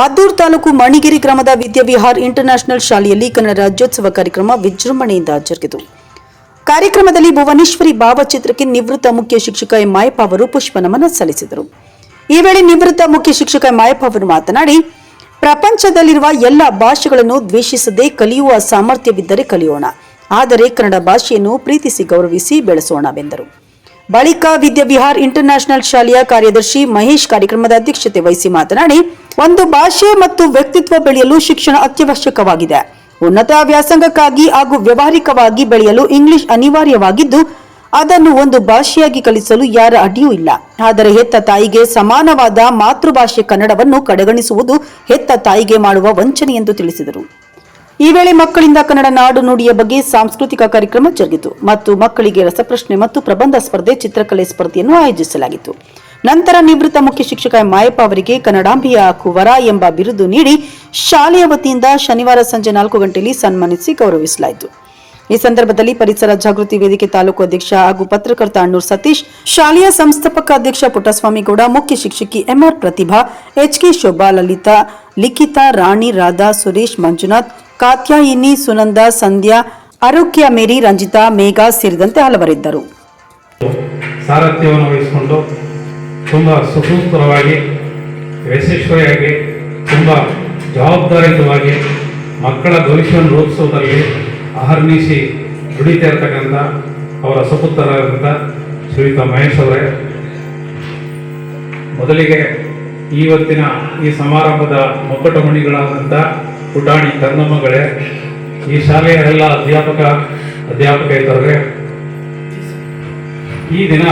ಮದ್ದೂರು ತಾಲೂಕು ಮಣಿಗಿರಿ ಗ್ರಾಮದ ವಿದ್ಯಾವಿಹಾರ್ ಇಂಟರ್ನ್ಯಾಷನಲ್ ಶಾಲೆಯಲ್ಲಿ ಕನ್ನಡ ರಾಜ್ಯೋತ್ಸವ ಕಾರ್ಯಕ್ರಮ ವಿಜೃಂಭಣೆಯಿಂದ ಜರುಗಿತು. ಕಾರ್ಯಕ್ರಮದಲ್ಲಿ ಭುವನೇಶ್ವರಿ ಭಾವಚಿತ್ರಕ್ಕೆ ನಿವೃತ್ತ ಮುಖ್ಯ ಶಿಕ್ಷಕ ಎಂ ಮಾಯಪ್ಪ ಅವರು ಪುಷ್ಪನಮನ ಸಲ್ಲಿಸಿದರು. ಈ ವೇಳೆ ನಿವೃತ್ತ ಮುಖ್ಯ ಶಿಕ್ಷಕ ಮಾಯಪ್ಪ ಅವರು ಮಾತನಾಡಿ, ಪ್ರಪಂಚದಲ್ಲಿರುವ ಎಲ್ಲ ಭಾಷೆಗಳನ್ನು ದ್ವೇಷಿಸದೆ ಕಲಿಯುವ ಸಾಮರ್ಥ್ಯವಿದ್ದರೆ ಕಲಿಯೋಣ. ಆದರೆ ಕನ್ನಡ ಭಾಷೆಯನ್ನು ಪ್ರೀತಿಸಿ ಗೌರವಿಸಿ ಬೆಳೆಸೋಣವೆಂದರು ಬಳಿಕ ವಿದ್ಯಾವಿಹಾರ್ ಇಂಟರ್ನ್ಯಾಷನಲ್ ಶಾಲೆಯ ಕಾರ್ಯದರ್ಶಿ ಮಹೇಶ್ ಕಾರ್ಯಕ್ರಮದ ಅಧ್ಯಕ್ಷತೆ ವಹಿಸಿ ಮಾತನಾಡಿ ಒಂದು ಭಾಷೆ ಮತ್ತು ವ್ಯಕ್ತಿತ್ವ ಬೆಳೆಯಲು ಶಿಕ್ಷಣ ಅತ್ಯವಶ್ಯಕವಾಗಿದೆ. ಉನ್ನತ ವ್ಯಾಸಂಗಕ್ಕಾಗಿ ಹಾಗೂ ವ್ಯವಹಾರಿಕವಾಗಿ ಬೆಳೆಯಲು ಇಂಗ್ಲಿಷ್ ಅನಿವಾರ್ಯವಾಗಿದ್ದು, ಅದನ್ನು ಒಂದು ಭಾಷೆಯಾಗಿ ಕಲಿಸಲು ಯಾರ ಅಡ್ಡಿಯೂ ಇಲ್ಲ. ಆದರೆ ಹೆತ್ತ ತಾಯಿಗೆ ಸಮಾನವಾದ ಮಾತೃಭಾಷೆ ಕನ್ನಡವನ್ನು ಕಡೆಗಣಿಸುವುದು ಹೆತ್ತ ತಾಯಿಗೆ ಮಾಡುವ ವಂಚನೆ ಎಂದು ತಿಳಿಸಿದರು. ಈ ವೇಳೆ ಮಕ್ಕಳಿಂದ ಕನ್ನಡ ನಾಡು ನುಡಿಯ ಬಗ್ಗೆ ಸಾಂಸ್ಕೃತಿಕ ಕಾರ್ಯಕ್ರಮ ಜರುಗಿತು. ಮತ್ತು ಮಕ್ಕಳಿಗೆ ರಸಪ್ರಶ್ನೆ ಮತ್ತು ಪ್ರಬಂಧ ಸ್ಪರ್ಧೆ ಚಿತ್ರಕಲೆ ಸ್ಪರ್ಧೆಯನ್ನು ಆಯೋಜಿಸಲಾಗಿತ್ತು. ನಂತರ ನಿವೃತ್ತ ಮುಖ್ಯ ಶಿಕ್ಷಕ ಮಾಯಪ್ಪ ಅವರಿಗೆ ಕನ್ನಡಾಂಬಿಯ ಕುವರ ಎಂಬ ಬಿರುದು ನೀಡಿ ಶಾಲೆಯ ವತಿಯಿಂದ ಶನಿವಾರ ಸಂಜೆ ನಾಲ್ಕು ಗಂಟೆಯಲ್ಲಿ ಸನ್ಮಾನಿಸಿ ಗೌರವಿಸಲಾಯಿತು. ಈ ಸಂದರ್ಭದಲ್ಲಿ ಪರಿಸರ ಜಾಗೃತಿ ವೇದಿಕೆ ತಾಲೂಕು ಅಧ್ಯಕ್ಷ ಹಾಗೂ ಪತ್ರಕರ್ತ ಅಣ್ಣೂರ್ ಸತೀಶ್, ಶಾಲೆಯ ಸಂಸ್ಥಾಪಕ ಅಧ್ಯಕ್ಷ ಪುಟ್ಟಸ್ವಾಮಿಗೌಡ, ಮುಖ್ಯ ಶಿಕ್ಷಕಿ M R Prathibha H K Shobha, Lalitha, Likhitha, Rani, Radha, Suresh, Manjunath Katyayini Sunanda, Sandhya, Arogya Mary, Ranjitha, Megha ಸೇರಿದಂತೆ ಹಲವರಿದ್ದರು. ಸಾರಥ್ಯವನ್ನು ವಹಿಸಿಕೊಂಡು ತುಂಬ ಸುಸೂತ್ರವಾಗಿ, ಯಶಸ್ವಿಯಾಗಿ, ತುಂಬ ಜವಾಬ್ದಾರಿಯುತವಾಗಿ ಮಕ್ಕಳ ಭವಿಷ್ಯವನ್ನು ರೂಪಿಸುವುದರಲ್ಲಿ ಅಹರ್ನಿಸಿ ದುಡಿತಾ ಇರ್ತಕ್ಕಂಥ ಅವರ ಸುಪುತ್ರರಾದಂಥ ಶ್ರೀಯುತ ಮಹೇಶ್ ಅವರೇ. ಮೊದಲಿಗೆ ಇವತ್ತಿನ ಈ ಸಮಾರಂಭದ ಮೊಕ್ಕಟಮಣಿಗಳಾದಂಥ ಪುಟಾಣಿ ಕರ್ಣಮ್ಮಗಳೇ ಈ ಶಾಲೆಯ ಎಲ್ಲ ಅಧ್ಯಾಪಕ ಅಧ್ಯಾಪಕೇತರರೇ ಈ ದಿನ